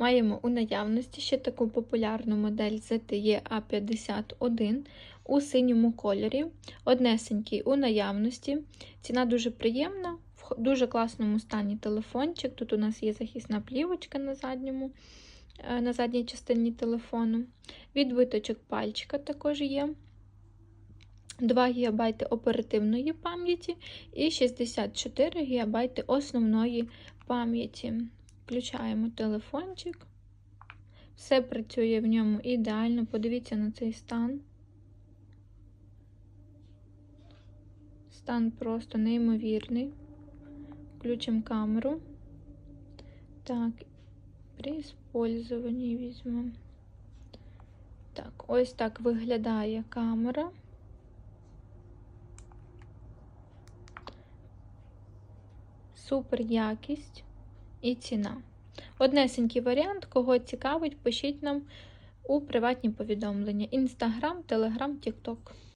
Маємо у наявності ще таку популярну модель ZTE A51 у синьому кольорі. Однесенький у наявності. Ціна дуже приємна, в дуже класному стані телефончик. Тут у нас є захисна плівочка на задньому, е, на задній частині телефону. Відбиточок пальчика також є. 2 ГБ оперативної пам'яті і 64 ГБ основної пам'яті. Включаємо телефончик. Все працює в ньому ідеально. Подивіться на цей стан. Стан просто неймовірний. Включимо камеру. Так, при использовании візьмемо. Так, ось так виглядає камера. Супер якість і ціна. Однесенький варіант, кого цікавить, пишіть нам у приватні повідомлення: Інстаграм, Телеграм, Тікток.